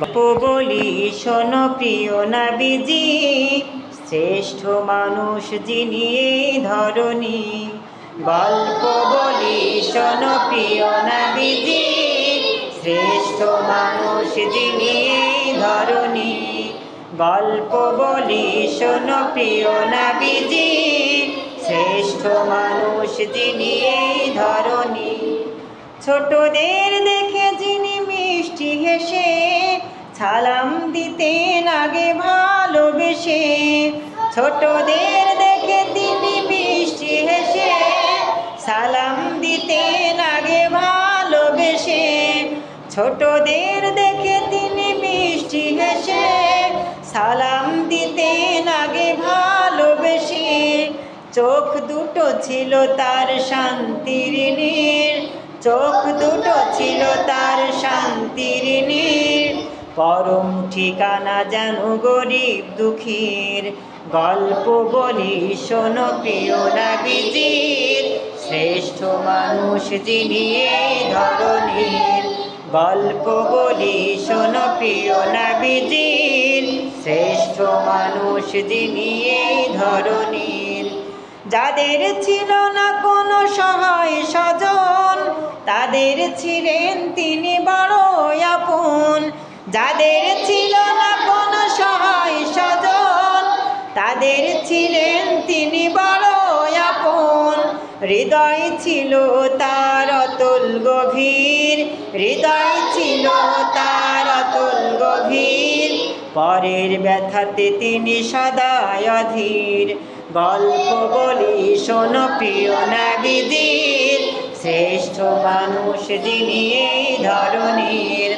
গল্প বলি, শোনো প্রিয় নাবিজি। শ্রেষ্ঠ মানুষ যিনি এই ধরণী। গল্প বলি, শোন প্রিয় নাবিজি। শ্রেষ্ঠ মানুষ যিনি এই ধরণী। গল্প বলি, শোনো প্রিয় নাবিজি। শ্রেষ্ঠ মানুষ যিনি এই ধরণী। ছোটদের দেখে যিনি মিষ্টি হেসে সালাম দিতেন আগে ভালোবেসে। ছোটদের দেখে তিনি বৃষ্টি হেসে। সালাম দিতেন আগে ভালোবেসে। ছোটদের দেখে তিনি বৃষ্টি হেসে। সালাম দিতেন আগে ভালোবেসে। চোখ দুটো ছিল তার শান্তির নীর। চোখ দুটো ছিল তার শান্তির নীর। পরম ঠিকানা যেন গরিব দুঃখীর। গল্প বলি, শোনো প্রিয় নাবিজির। শ্রেষ্ঠ মানুষ যিনি এই ধরনীর গল্প বলি, শোনো প্রিয় নাবিজির। শ্রেষ্ঠ মানুষ যিনি এই ধরনীর যাদের ছিল না কোনো সহায় স্বজন, তাদের ছিলেন তিনি বড় আপন। যাদের ছিল না কোনো সহায় স্বজন তাদের ছিলেন তিনি বড় আপন। হৃদয় ছিল তার অতুল গভীর, হৃদয় ছিল তার অতুল গভীর। পরের ব্যথাতে তিনি সদায় অধীর। গল্প বলি, শোনো প্রিয় নাবিদির শ্রেষ্ঠ মানুষ যিনি এই ধরনের